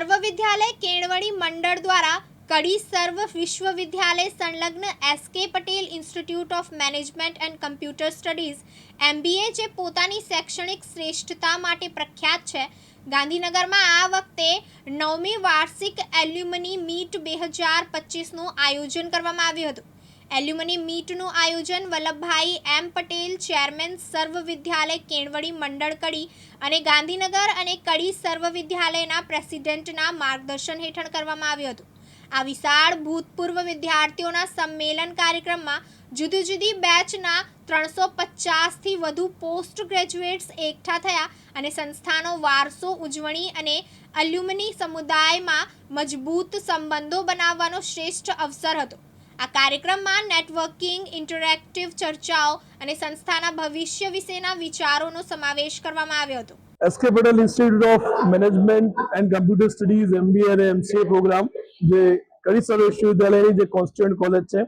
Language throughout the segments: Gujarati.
સર્વ વિદ્યાલય કેળવણી મંડળ દ્વારા કડી સર્વ વિશ્વવિદ્યાલય સંલગ્ન S K Patel institute of management and computer studies, MBA, જે પોતાની શૈક્ષણિક શ્રેષ્ઠતા માટે પ્રખ્યાત છે. ગાંધીનગરમાં આ વખતે નવમી વાર્ષિક એલ્યુમની મીટ બે હજાર પચીસનું આયોજન કરવામાં આવ્યું હતું. એલ્યુમની મીટનું આયોજન વલ્લભભાઈ એમ પટેલ, ચેરમેન સર્વ વિદ્યાલય કેળવણી મંડળ કડી અને ગાંધીનગર અને કડી સર્વ વિદ્યાલયના પ્રેસિડેન્ટના માર્ગદર્શન હેઠળ કરવામાં આવ્યું હતું. આ વિશાળ ભૂતપૂર્વ વિદ્યાર્થીઓના સંમેલન કાર્યક્રમમાં જુદી જુદી બેચના ત્રણસો પચાસથી વધુ પોસ્ટ ગ્રેજ્યુએટ્સ એકઠા થયા અને સંસ્થાનો વારસો ઉજવણી અને અલ્યુમની સમુદાયમાં મજબૂત સંબંધો બનાવવાનો શ્રેષ્ઠ અવસર હતો. આ કાર્યક્રમમાં નેટવર્કિંગ, ઇન્ટરેક્ટિવ ચર્ચાઓ અને સંસ્થાના ભવિષ્ય વિશેના વિચારોનો સમાવેશ કરવામાં આવ્યો હતો. SK Patel institute of management and computer studies MBA અને એમસીએ પ્રોગ્રામ જે કડી સર્વ વિશ્વવિદ્યાલયની જે કોન્સ્ટિટ્યુન્ટ કોલેજ છે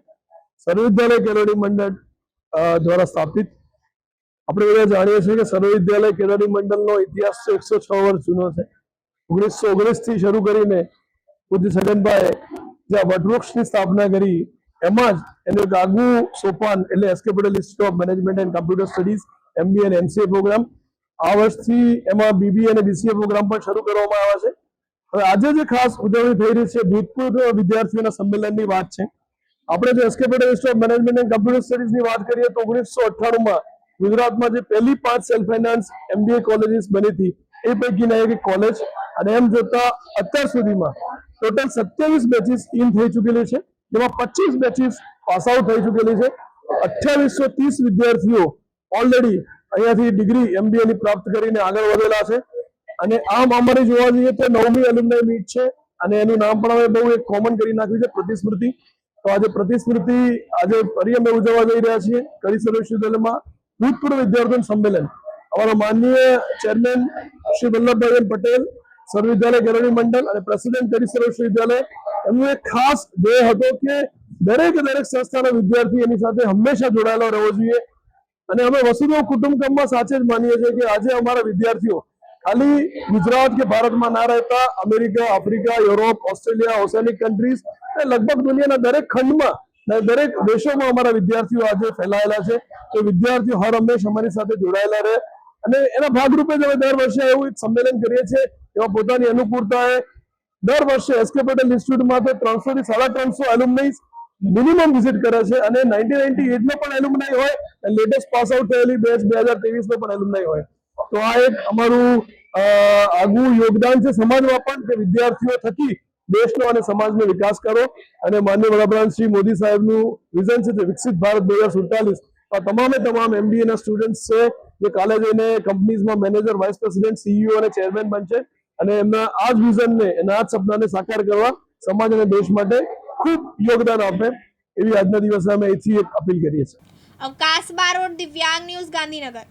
સર્વવિદ્યાલય કેળવણી મંડળ દ્વારા સ્થાપિત. આપણે બધા જાણીએ છીએ કે સર્વવિદ્યાલય કેળવણી મંડળનો ઇતિહાસ તો એકસો છ વર્ષ જૂનો છે. ઓગણીસો ઓગણીસથી શરૂ કરીને પૂજ્ય સદનભાઈ જ્યાં વટવૃક્ષની સ્થાપના કરી એમાં જ એનું એક સોપાન, એટલે SK Patel of management and computer studies MBA અને એમસીએ પ્રોગ્રામ આ વર્ષથી એમાં બીબીએ અને બીસીએ પ્રોગ્રામ પણ શરૂ કરવામાં આવ્યા છે. હવે આજે જે ખાસ ઉજવણી થઈ રહી છે ભૂતપૂર્વ વિદ્યાર્થીઓના સંમેલનની વાત છે. આપણે જો SK Patel of management and computer સ્ટડીઝની વાત કરીએ તો ઓગણીસો અઠ્ઠાણુંમાં ગુજરાતમાં જે પહેલી પાંચ સેલ્ફ ફાઇનાન્સ એમબીએ કોલેજીસ બની હતી, એ પૈકીના એક કોલેજ અને એમ જોતા અત્યાર સુધીમાં ટોટલ સત્યાવીસ બેચીસ ઇન થઈ ચૂકેલી છે. જેમાં પચીસ બેચીસ પાસ આઉટ થઈ ચૂકેલી છે. અઠ્યાવીસો ત્રીસ વિદ્યાર્થીઓ ઓલરેડી અહીંયાથી ડિગ્રી એમબીએ ની પ્રાપ્ત કરીને આગળ વધેલા છે. અને આમ અમારે જોવા જઈએ તો નવમી એલ્યુમનાઈ મીટ છે અને એનું નામ પણ અમે બહુ એક કોમન કરી નાખ્યું છે, પ્રતિસ્મૃતિ. તો આજે પ્રતિસ્મૃતિ આજે ફરી અમે ઉજવવા જઈ રહ્યા છીએ કડી સર્વ વિશ્વવિદ્યાલયમાં ભૂતપૂર્વ વિદ્યાર્થીઓનું સંમેલન. અમારા માનનીય ચેરમેન શ્રી વલ્લભભાઈ પટેલ સર્વવિદ્યાલય કેળવણી મંડળ અને પ્રેસિડેન્ટ કડી વિશ્વવિદ્યાલય. એમનો એક ખાસ ધ્યેય હતો કે દરેક દરેક સંસ્થાના વિદ્યાર્થી એની સાથે હંમેશા જોડાયેલો રહેવો જોઈએ. અને અમે વસુદેવ કુટુંબકમમાં સાચે જ માનીએ છીએ કે આજે અમારા વિદ્યાર્થીઓ ખાલી ગુજરાત કે ભારતમાં ના રહેતા America, Africa, Europe, Australia oceanic countries અને લગભગ દુનિયાના દરેક ખંડમાં દરેક દેશોમાં અમારા વિદ્યાર્થીઓ આજે ફેલાયેલા છે. તો વિદ્યાર્થીઓ હર હંમેશ અમારી સાથે જોડાયેલા રહે. અને એના ભાગરૂપે જ અમે દર વર્ષે એવું એક સંમેલન કરીએ છીએ એમાં પોતાની અનુકૂળતાએ દર વર્ષે એસકે પટેલ ઇન્સ્ટિટ્યૂટમાં તો ત્રણસો થી સાડા ત્રણસો એલ્યુમનાઈઝ મિનિમમ વિઝિટ કરે છે અને નાઇન્ટીન નાઇન્ટી એટમાં પણ એલ્યુમનાઈ હોય લેટેસ્ટ પાસ આઉટ થયેલી બેચ બે હજાર ત્રેવીસનો પણ એલ્યુમનાઈ હોય. તો આ એક અમારું આગવું યોગદાન છે સમાજમાં પણ કે વિદ્યાર્થીઓ થકી દેશનો અને સમાજનો વિકાસ કરો. અને માન્ય વડાપ્રધાન શ્રી મોદી સાહેબનું વિઝન છે જે વિકસિત ભારત બે હજાર સુડતાલીસ. આ તમામે તમામ એમબીએના સ્ટુડન્ટ્સ છે. જે કાલે જઈને કંપનીઝમાં મેનેજર વાઇસ પ્રેસિડેન્ટ સીઈઓ અને ચેરમેન બનશે. અને એમના આ જ વિઝનને એના આ જ સપનાને સાકાર કરવા સમાજ અને દેશ માટે ખૂબ યોગદાન આપે એવી આજના દિવસે અમે એથી એક અપીલ કરીએ છીએ. અવકાશ બારોટ દિવ્યાંગ ન્યૂઝ ગાંધીનગર.